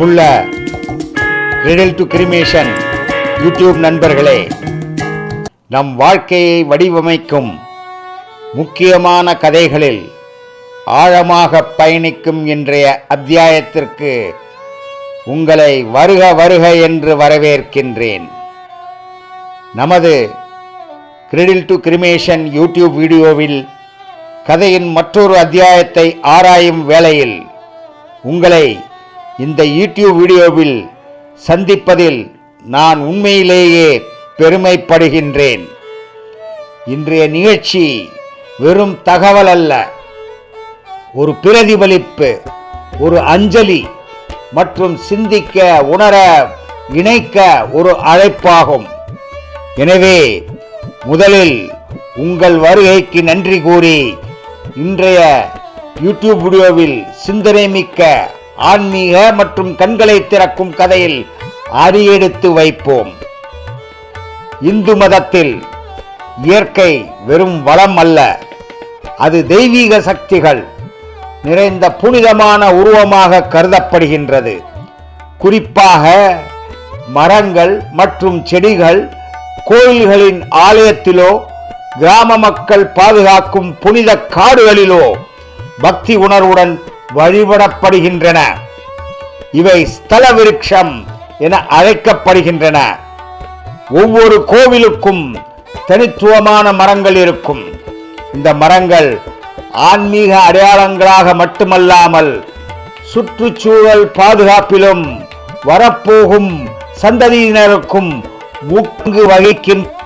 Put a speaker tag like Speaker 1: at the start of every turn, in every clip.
Speaker 1: அன்புள்ள கிரெடில் to cremation YouTube நண்பர்களே நம் வாழ்க்கையை வடிவமைக்கும் முக்கியமான கதைகளில் ஆழமாக பயணிக்கும் இன்றைய அத்தியாயத்திற்கு உங்களை வருக வருக என்று வரவேற்கின்றேன். நமது கிரெடில் டு கிரிமேஷன் யூடியூப் வீடியோவில் கதையின் மற்றொரு அத்தியாயத்தை ஆராயும் வேளையில் உங்களை இந்த யூடியூப் வீடியோவில் சந்திப்பதில் நான் உண்மையிலேயே பெருமைப்படுகின்றேன். இன்றைய நிகழ்ச்சி வெறும் தகவல் அல்ல ஒரு பிரதிபலிப்பு ஒரு அஞ்சலி மற்றும் சிந்திக்க உணர இணைக்க ஒரு அழைப்பாகும். எனவே முதலில் உங்கள் வருகைக்கு நன்றி கூறி இன்றைய யூடியூப் வீடியோவில் சிந்தனை மிக்க ஆன்மீக மற்றும் கண்களை திறக்கும் கதையில் அறியெடுத்து வைப்போம். இந்து மதத்தில் இயற்கை வெறும் வளம் அல்ல அது தெய்வீக சக்திகள் நிறைந்த புனிதமான உருவமாக கருதப்படுகின்றது. குறிப்பாக மரங்கள் மற்றும் செடிகள் கோயில்களின் ஆலயத்திலோ கிராம மக்கள் பாதுகாக்கும் புனித காடுகளிலோ பக்தி உணர்வுடன் வழிபடப்படுகின்றன. இவை ஸ்தல விருட்சம் என அழைக்கப்படுகின்றன. ஒவ்வொரு கோவிலுக்கும் தனித்துவமான மரங்கள் இருக்கும். இந்த மரங்கள் ஆன்மீக அடையாளங்களாக மட்டுமல்லாமல் சுற்றுச்சூழல் பாதுகாப்பிலும் வரப்போகும் சந்ததியினருக்கும் முங்கு வகிக்கின்ற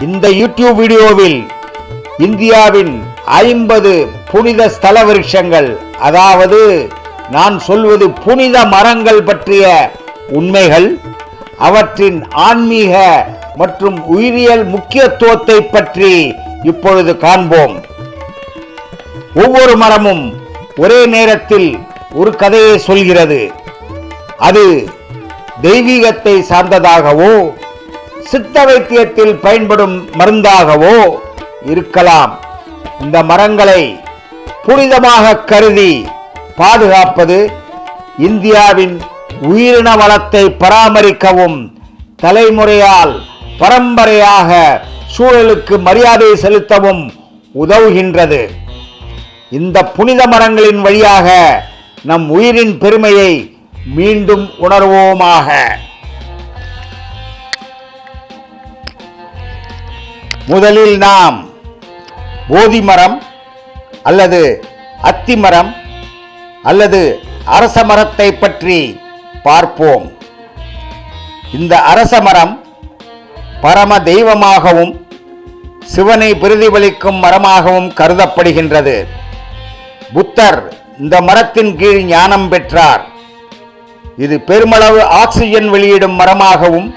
Speaker 1: இந்த யூடியூப் வீடியோவில் இந்தியாவின் ஐம்பது புனித ஸ்தல விருட்சங்கள் அதாவது நான் சொல்வது புனித மரங்கள் பற்றிய உண்மைகள் அவற்றின் ஆன்மீக மற்றும் உயிரியல் முக்கியத்துவத்தை பற்றி இப்பொழுது காண்போம். ஒவ்வொரு மரமும் ஒரே நேரத்தில் ஒரு கதையை சொல்கிறது. அது தெய்வீகத்தை சார்ந்ததாகவோ சித்த வைத்தியத்தில் பயன்படும் மருந்தாகவோ இருக்கலாம். இந்த மரங்களை புனிதமாக கருதி பாதுகாப்பது இந்தியாவின் உயிரின வளத்தை பராமரிக்கவும் தலைமுறையால் பரம்பரையாக சூழலுக்கு மரியாதை செலுத்தவும் உதவுகின்றது. இந்த புனித மரங்களின் வழியாக நம் உயிரின் பெருமையை மீண்டும் உணர்வோமாக. முதலில் நாம் போதி மரம் அல்லது அத்தி மரம் அல்லது அரச மரத்தை பற்றி பார்ப்போம். இந்த அரச மரம் பரம தெய்வமாகவும் சிவனை பிரதிபலிக்கும் மரமாகவும் கருதப்படுகின்றது. புத்தர் இந்த மரத்தின் கீழ் ஞானம் பெற்றார். இது பெருமளவு ஆக்சிஜன் வெளியிடும் மரமாகவும்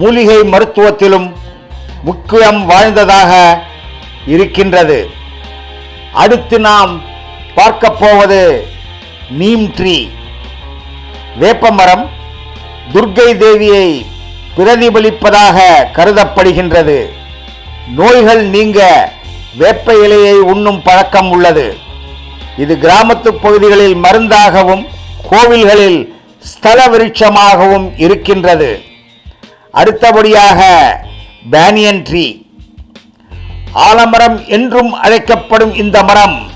Speaker 1: மூலிகை மருத்துவத்திலும் முக்கியம் வாழ்ந்ததாக இருக்கின்றது. அடுத்து நாம் பார்க்க போவது நீம் ட்ரீ. வேப்பமரம் துர்க்கை தேவியை பிரதிபலிப்பதாக கருதப்படுகின்றது. நோய்கள் நீங்க வேப்ப இலையை உண்ணும் பழக்கம் உள்ளது. இது கிராமத்து பகுதிகளில் மருந்தாகவும் கோவில்களில் ஸ்தல விருட்சமாகவும் இருக்கின்றது. அடுத்தபடியாக பேனியன் ட்ரீ. ஆலமரம் என்றும் அழைக்கப்படும் இந்த மரம்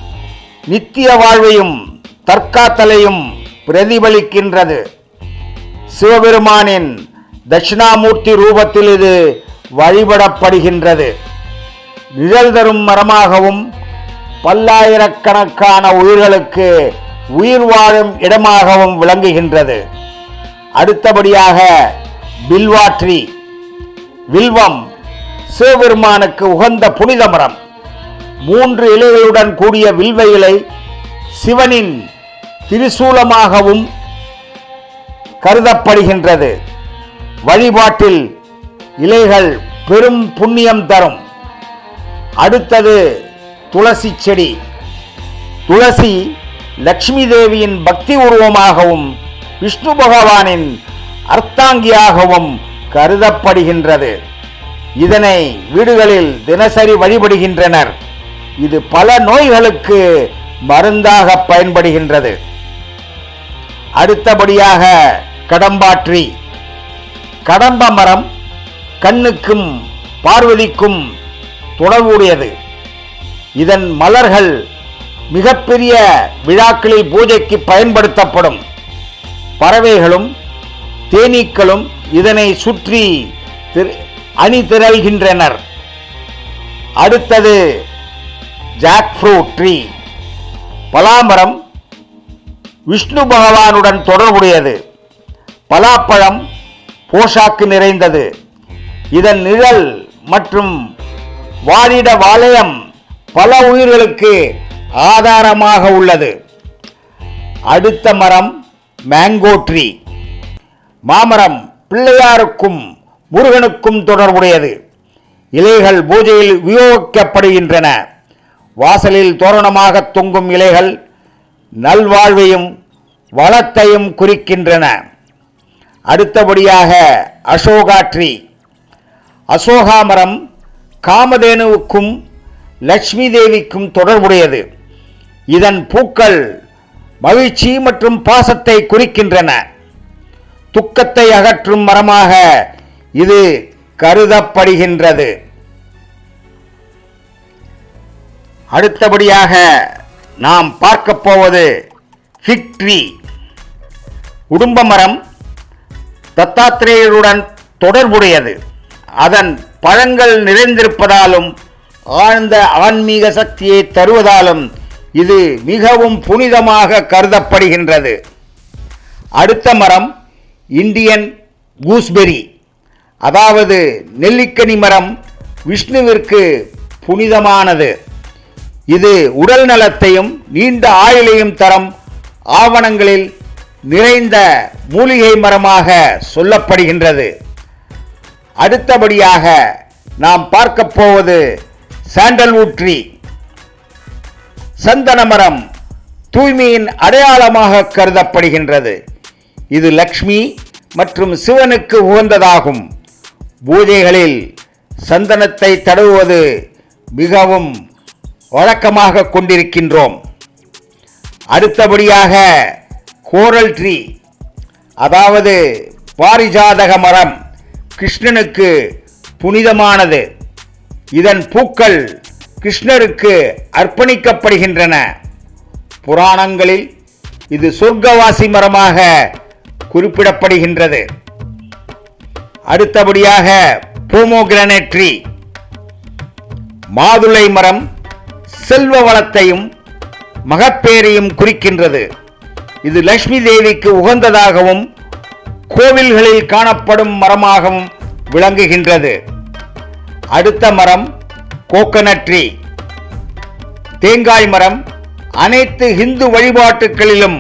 Speaker 1: நித்திய வாழ்வையும் தற்காத்தலையும் பிரதிபலிக்கின்றது. சிவபெருமானின் தட்சிணாமூர்த்தி ரூபத்தில் இது வழிபடப்படுகின்றது. நிழல் தரும் மரமாகவும் பல்லாயிரக்கணக்கான உயிர்களுக்கு உயிர் வாழும் இடமாகவும் விளங்குகின்றது. அடுத்தபடியாக பில்வாற்றி வில்வம் சிவபெருமானுக்கு உகந்த புனித மரம். மூன்று இலைகளுடன் கூடிய வில்வ இலை சிவனின் திரிசூலமாகவும் கருதப்படுகின்றது. வழிபாட்டில் இலைகள் பெரும் புண்ணியம் தரும். அடுத்தது துளசி செடி. துளசி லக்ஷ்மி தேவியின் பக்தி உருவமாகவும் விஷ்ணு பகவானின் அர்த்தாங்கியாகவும் கருதப்படுகின்றது. இதனை வீடுகளில் தினசரி வழிபடுகின்றனர். இது பல நோய்களுக்கு மருந்தாக பயன்படுகின்றது. அடுத்தபடியாக கடம்பாற்றி. கடம்ப மரம் கண்ணுக்கும் பார்வதிக்கும் தொடர்புடையது. இதன் மலர்கள் மிகப்பெரிய விழாக்களில் பூஜைக்கு பயன்படுத்தப்படும். பறவைகளும் தேனீக்களும் இதனை சுற்றி திரு- அணி திரள்கின்றனர் அடுத்தது ஜாக் ஃப்ரூட் ட்ரீ பலாமரம் விஷ்ணு பகவானுடன் தொடர்புடையது. பலாப்பழம் போஷாக்கு நிறைந்தது. இதன் நிழல் மற்றும் வாழிட வாலயம் பல உயிர்களுக்கு ஆதாரமாக உள்ளது. அடுத்த மரம் மேங்கோ ட்ரீ மாமரம் பிள்ளையாருக்கும் முருகனுக்கும் தொடர்புடையது. இலைகள் பூஜையில் உபயோகிக்கப்படுகின்றன. வாசலில் தோரணமாக தொங்கும் இலைகள் நல்வாழ்வையும் வளத்தையும் குறிக்கின்றன. அடுத்தபடியாக அசோகா அசோகாமரம் அசோகா மரம் காமதேனுவுக்கும் லட்சுமி தேவிக்கும் தொடர்புடையது. இதன் பூக்கள் மகிழ்ச்சி மற்றும் பாசத்தை குறிக்கின்றன. துக்கத்தை அகற்றும் மரமாக இது கருதப்படுகின்றது. அடுத்தபடியாக நாம் பார்க்க போவது ஃபிக்ட்ரி உடும்ப மரம் தத்தாத்திரேயருடன் தொடர்புடையது. அதன் பழங்கள் நிறைந்திருப்பதாலும் ஆழ்ந்த ஆன்மீக சக்தியை தருவதாலும் இது மிகவும் புனிதமாக கருதப்படுகின்றது. அடுத்த மரம் இந்தியன் கூஸ்பெரி. அதாவது நெல்லிக்கனி மரம் விஷ்ணுவிற்கு புனிதமானது. இது உடல் நலத்தையும் நீண்ட ஆயுளையும் தரும் ஆவணங்களில் நிறைந்த மூலிகை மரமாக சொல்லப்படுகின்றது. அடுத்தபடியாக நாம் பார்க்க போவது சாண்டல்வுட் ட்ரீ சந்தன மரம் தூய்மையின் அடையாளமாக கருதப்படுகின்றது. இது லக்ஷ்மி மற்றும் சிவனுக்கு உகந்ததாகும். பூஜைகளில் சந்தனத்தை தடவுவது மிகவும் வழக்கமாக கொண்டிருக்கின்றோம். அடுத்தபடியாக கோரல் ட்ரீ அதாவது பாரிஜாதக மரம் கிருஷ்ணனுக்கு புனிதமானது. இதன் பூக்கள் கிருஷ்ணருக்கு அர்ப்பணிக்கப்படுகின்றன. புராணங்களில் இது சொர்க்கவாசி மரமாக குறிப்பிடப்படுகின்றது. அடுத்தபடியாக போமோகிரானேட் ட்ரீ மாதுளை மரம் செல்வ வளத்தையும் மகப்பேரையும் குறிக்கின்றது. இது லட்சுமி தேவிக்கு உகந்ததாகவும் கோவில்களில் காணப்படும் மரமாகவும் விளங்குகின்றது. அடுத்த மரம் கோகனட் ட்ரீ தேங்காய் மரம் அனைத்து இந்து வழிபாட்டுகளிலும்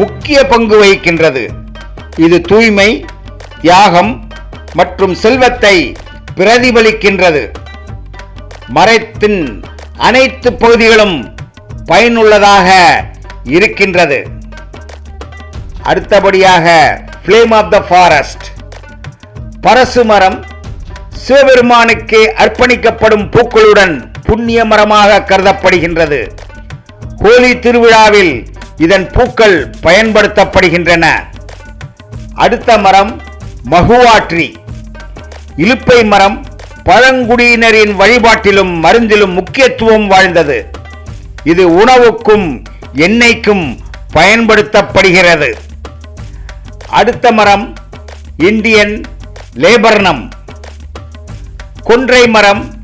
Speaker 1: முக்கிய பங்கு வகிக்கின்றது. இது தூய்மை தியாகம் மற்றும் செல்வத்தை பிரதிபலிக்கின்றது. மரத்தின் அனைத்து பகுதிகளும் பயனுள்ளதாக இருக்கின்றது. அடுத்தபடியாக ஃப்ளேம் ஆஃப் த ஃபாரஸ்ட் பரசு மரம் சிவபெருமானுக்கு அர்ப்பணிக்கப்படும் பூக்களுடன் புண்ணிய மரமாக கருதப்படுகின்றது. ஹோலி திருவிழாவில் இதன் பூக்கள் பயன்படுத்தப்படுகின்றன. அடுத்த மரம் மகுவாற்றி இலுப்பை மரம் பழங்குடியினரின் வழிபாட்டிலும் மருந்திலும் முக்கியத்துவம் வாழ்ந்தது. இது உணவுக்கும் எண்ணெய்க்கும் பயன்படுத்தப்படுகிறது. அடுத்த மரம் இந்தியன் லேபர்னம். கொன்றை மரம்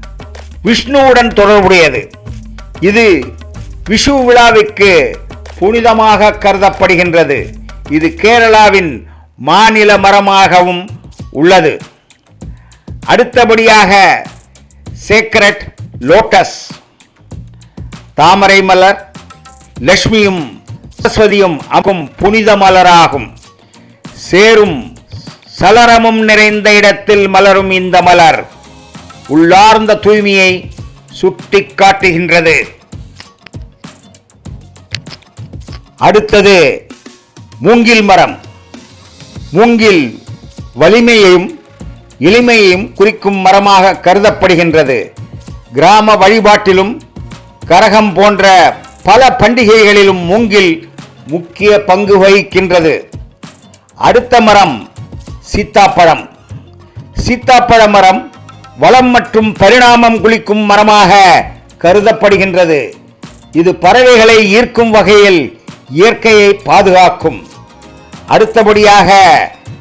Speaker 1: விஷ்ணுவுடன் தொடர்புடையது. இது விஷு விழாவிற்கு புனிதமாக கருதப்படுகின்றது. இது கேரளாவின் மாநில மரமாகவும் உள்ளது. அடுத்தபடியாக சேக்ரட் லோட்டஸ் தாமரை மலர் லட்சுமியும் சரஸ்வதியும் அகும் புனித மலராகும். சேரும் சலரமும் நிறைந்த இடத்தில் மலரும் இந்த மலர் உள்ளார்ந்த தூய்மையை சுட்டி காட்டுகின்றது. அடுத்தது மூங்கில் மரம். மூங்கில் வலிமையையும் எளிமையையும் குறிக்கும் மரமாக கருதப்படுகின்றது. கிராம வழிபாட்டிலும் கரகம் போன்ற பல பண்டிகைகளிலும் மூங்கில் முக்கிய பங்கு வகிக்கின்றது. அடுத்த மரம் சீத்தாப்பழம். சீத்தாப்பழ மரம் வளம் மற்றும் பரிணாமம் குளிக்கும் மரமாக கருதப்படுகின்றது. இது பறவைகளை ஈர்க்கும் வகையில் இயற்கையை பாதுகாக்கும். அடுத்தபடியாக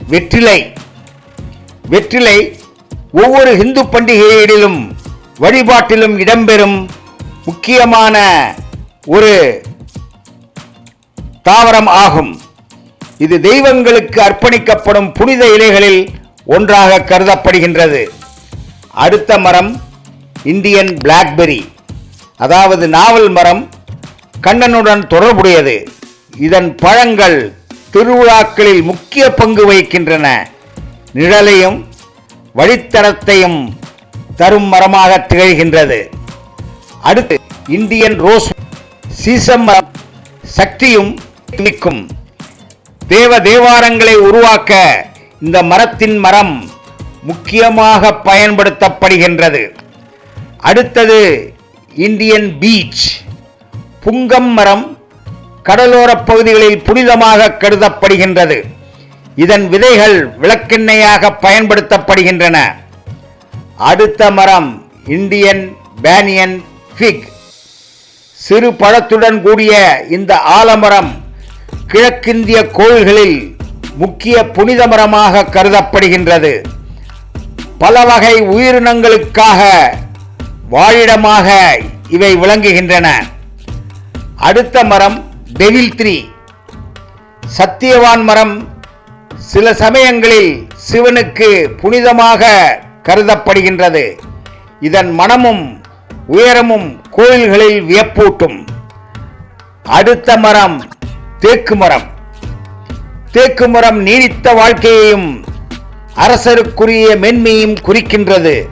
Speaker 1: வெற்றிலை. வெற்றிலை ஒவ்வொரு இந்து பண்டிகையிலும் வழிபாட்டிலும் இடம்பெறும் முக்கியமான ஒரு தாவரம் ஆகும். இது தெய்வங்களுக்கு அர்ப்பணிக்கப்படும் புனித இலைகளில் ஒன்றாக கருதப்படுகின்றது. அடுத்த மரம் இந்தியன் பிளாக்பெரி. அதாவது நாவல் மரம் கண்ணனுடன் தொடர்புடையது. இதன் பழங்கள் திருவிழாக்களில் முக்கிய பங்கு வகிக்கின்றன. நிழலையும் வழித்தடத்தையும் தரும் மரமாக திகழ்கின்றது. அடுத்து இந்தியன் ரோஸ் சீசம் மரம் சக்தியும் துணிக்கும் தேவ தேவாரங்களை உருவாக்க இந்த மரத்தின் மரம் முக்கியமாக பயன்படுத்தப்படுகின்றது. அடுத்தது இந்தியன் பீச். புங்கம் மரம் கடலோரப் பகுதிகளில் புனிதமாக கருதப்படுகின்றது. இதன் விதைகள் விளக்கெண்ணெயாக பயன்படுத்தப்படுகின்றன. அடுத்த மரம் இந்தியன் பேனியன் ஃபிக். சிறு பழத்துடன் கூடிய இந்த ஆலமரம் கிழக்கிந்திய கோயில்களில் முக்கிய புனித மரமாக கருதப்படுகின்றது. பல வகை உயிரினங்களுக்காக வாழிடமாக இவை விளங்குகின்றன. அடுத்த மரம் டெவில் த்ரீ. சத்தியவான் மரம் சில சமயங்களில் சிவனுக்கு புனிதமாக கருதப்படுகின்றது. இதன் மனமும் உயரமும் கோயில்களில் வியப்பூட்டும். அடுத்த மரம் தேக்கு மரம். தேக்கு மரம் நீடித்த வாழ்க்கையையும் அரசருக்குரிய மென்மையும் குறிக்கின்றது.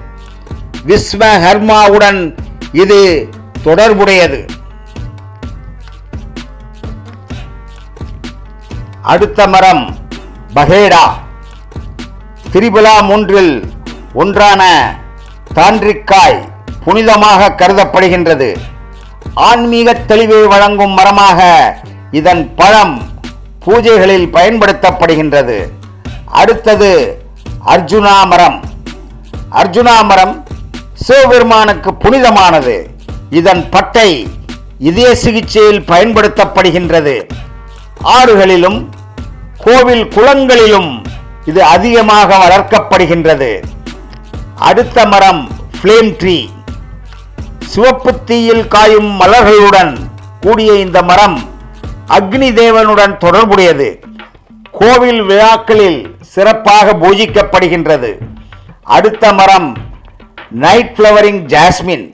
Speaker 1: விஸ்வஹர்மாவுடன் இது தொடர்புடையது. அடுத்த மரம் பஹேடா. திரிபுலா மூன்றில் ஒன்றான தாண்டிக்காய் புனிதமாக கருதப்படுகின்றது. ஆன்மீக தெளிவை வழங்கும் மரமாக இதன் பழம் பூஜைகளில் பயன்படுத்தப்படுகின்றது. அடுத்தது அர்ஜுனா மரம். அர்ஜுனா மரம் சிவபெருமானுக்கு புனிதமானது. இதன் பட்டை இதய சிகிச்சையில் பயன்படுத்தப்படுகின்றது. ஆறுகளிலும் கோவில் குளங்களிலும் இது அதிகமாக வளர்க்கப்படுகின்றது. அடுத்த மரம் ஃப்ளேம் ட்ரீ சிவப்பு தீயில் காயும் மலர்களுடன் கூடிய இந்த மரம் அக்னி தேவனுடன் தொடர்புடையது. கோவில் விழாக்களில் சிறப்பாக பூஜிக்கப்படுகின்றது. அடுத்த மரம் நைட் ஃப்ளவரிங் ஜாஸ்மின்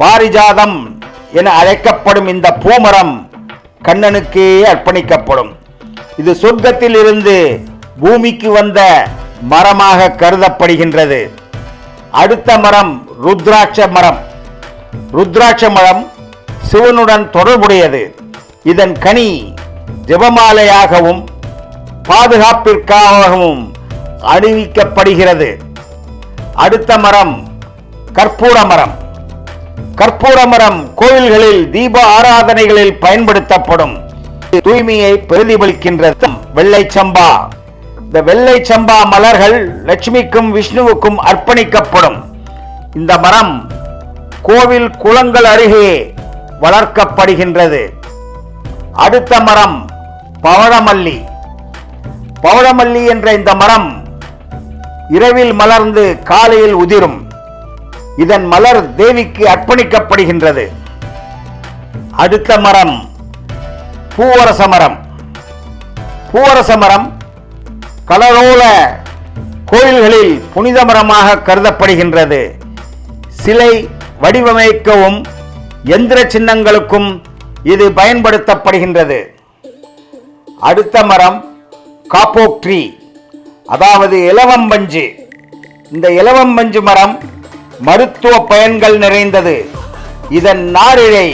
Speaker 1: பாரிஜாதம் என அழைக்கப்படும் இந்த பூமரம் கண்ணனுக்கே அர்ப்பணிக்கப்படும். இது சொர்க்கத்தில் இருந்து பூமிக்கு வந்த மரமாக கருதப்படுகின்றது. அடுத்த மரம் ருத்ராட்ச மரம். ருத்ராட்ச மரம் சிவனுடன் தொடர்புடையது. இதன் கனி ஜெபமாலையாகவும் பாதுகாப்பிற்காகவும் அணிவிக்கப்படுகிறது. அடுத்த மரம் கற்பூர மரம். கற்பூர மரம் கோயில்களில் தீப ஆராதனைகளில் பயன்படுத்தப்படும். தூய்மையை பிரதிபலிக்கின்றது. வெள்ளை சம்பா. இந்த வெள்ளை சம்பா மலர்கள் லட்சுமிக்கும் விஷ்ணுவுக்கும் அர்ப்பணிக்கப்படும். இந்த மரம் கோவில் குளங்கள் அருகே வளர்க்கப்படுகின்றது. அடுத்த மரம் பவழமல்லி. பவழமல்லி என்ற இந்த மரம் இரவில் மலர்ந்து காலையில் உதிரும். இதன் மலர் தேவிக்கு அர்ப்பணிக்கப்படுகின்றது. அடுத்த மரம் பூவரச மரம் பூவரச மரம் கலரோல கோயில்களில் புனித மரமாக கருதப்படுகின்றது. சிலை வடிவமைக்கவும் எந்திர சின்னங்களுக்கும் இது பயன்படுத்தப்படுகின்றது. அடுத்த மரம் காப்போக் ட்ரீ அதாவது இலவம்பஞ்சு. இந்த இலவம்பஞ்சு மரம் மருத்துவ பயன்கள் நிறைந்தது. இதன் நாரிழை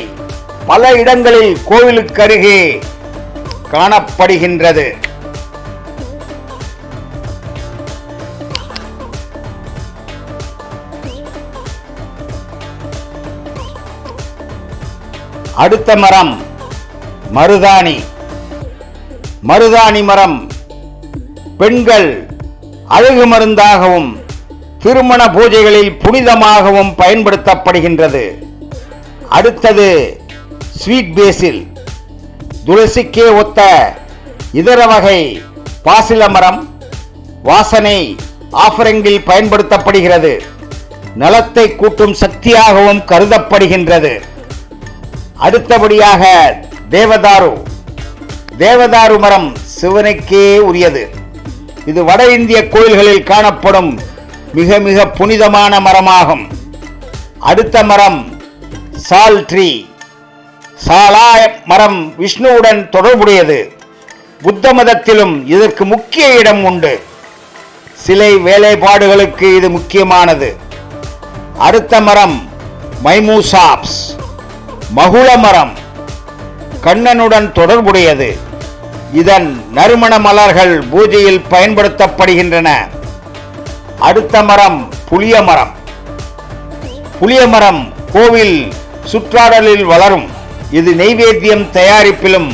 Speaker 1: பல இடங்களில் கோவிலுக்கு அருகே காணப்படுகின்றது. அடுத்த மரம் மருதாணி. மருதாணி மரம் பெண்கள் அழகு மருந்தாகவும் திருமண பூஜைகளில் புனிதமாகவும் பயன்படுத்தப்படுகின்றது. அடுத்தது ஸ்வீட் பேஸில் துளசிக்கே ஒத்த இதர வகை பாசில மரம் வாசனை ஆஃபரங்கில் பயன்படுத்தப்படுகிறது. நலத்தை கூட்டும் சக்தியாகவும் கருதப்படுகின்றது. அடுத்தபடியாக தேவதாரு. தேவதாரு மரம் சிவனுக்கே உரியது. இது வட இந்திய கோயில்களில் காணப்படும் மிக மிக புனிதமான மரமாகும். அடுத்த மரம் சால் ட்ரீ. சாலா மரம் விஷ்ணுவுடன் தொடர்புடையது. புத்த மதத்திலும் இதற்கு முக்கிய இடம் உண்டு. சிலை வேலைப்பாடுகளுக்கு இது முக்கியமானது. அடுத்த மரம் மைமூசாப்ஸ். மகுள மரம் கண்ணனுடன் தொடர்புடையது. இதன் நறுமண மலர்கள் பூஜையில் பயன்படுத்தப்படுகின்றன. அடுத்த மரம் புளிய மரம். புளிய மரம் கோவில் சுற்றாடலில் வளரும். இது நெய்வேத்தியம் தயாரிப்பிலும்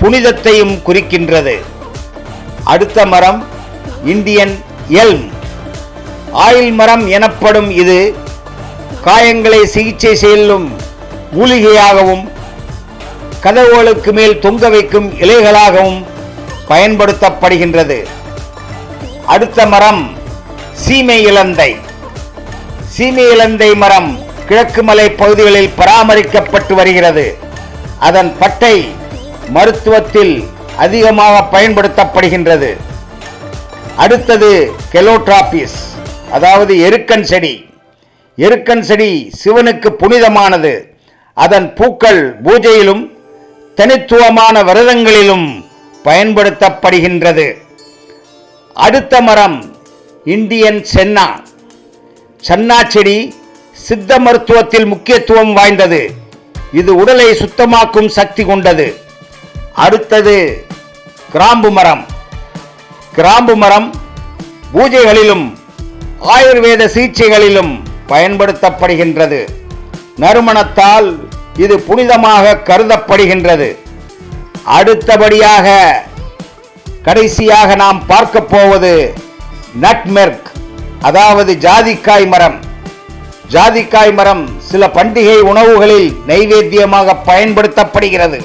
Speaker 1: புனிதத்தையும் குறிக்கின்றது. அடுத்த மரம் இந்தியன் எல்ம். ஆயில் மரம் எனப்படும் இது காயங்களை சிகிச்சை செல்லும் மூலிகையாகவும் கதவுகளுக்கு மேல் தொங்க வைக்கும் இலைகளாகவும் பயன்படுத்தப்படுகின்றது. அடுத்த மரம் சீமை இலந்தை. சீமை இலந்தை மரம் கிழக்கு மலை பகுதிகளில் பராமரிக்கப்பட்டு வருகிறது. அதன் பட்டை மருத்துவத்தில் அதிகமாக பயன்படுத்தப்படுகின்றது. அடுத்தது கெலோட்ராபிஸ் அதாவது எருக்கன் செடி. எருக்கன் செடி சிவனுக்கு புனிதமானது. அதன் பூக்கள் பூஜையிலும் தனித்துவமான விரதங்களிலும் பயன்படுத்தப்படுகின்றது. அடுத்த மரம் இந்தியன் சென்னா. சன்னா செடி சித்த மருத்துவத்தில் முக்கியத்துவம் வாய்ந்தது. இது உடலை சுத்தமாக்கும் சக்தி கொண்டது. அடுத்தது கிராம்பு மரம். கிராம்பு மரம் பூஜைகளிலும் ஆயுர்வேத சிகிச்சைகளிலும் பயன்படுத்தப்படுகின்றது. நறுமணத்தால் இது புனிதமாக கருதப்படுகின்றது. அடுத்தபடியாக கடைசியாக நாம் பார்க்க போவது நட்மெர்க் அதாவது ஜாதிக்காய் மரம். ஜாதிக்காய் மரம் சில பண்டிகை உணவுகளில் நைவேத்தியமாக பயன்படுத்தப்படுகிறது.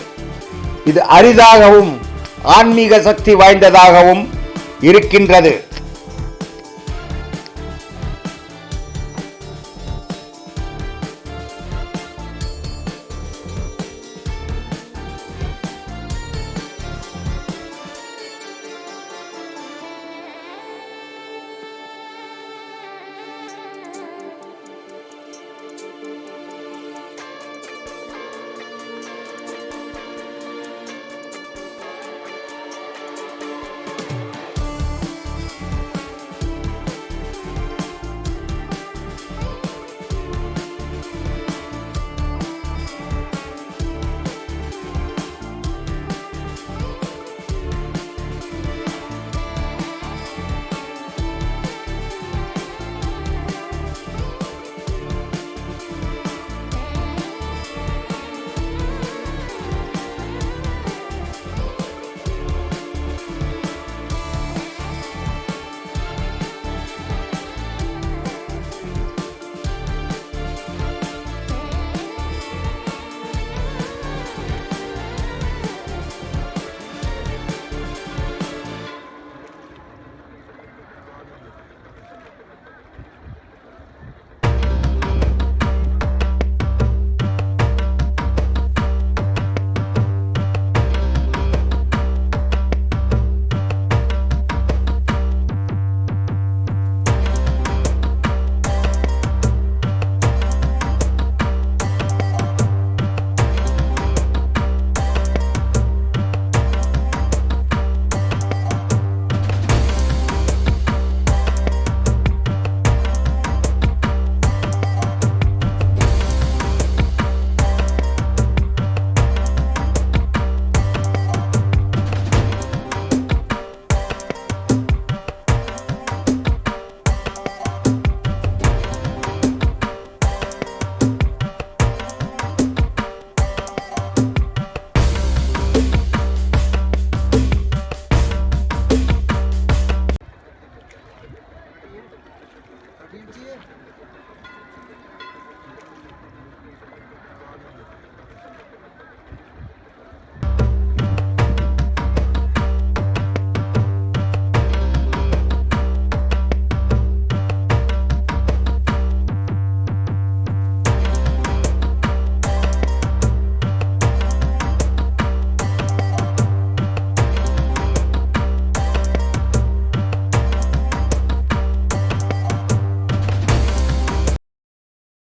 Speaker 1: இது அரிதாகவும் ஆன்மீக சக்தி வாய்ந்ததாகவும் இருக்கின்றது.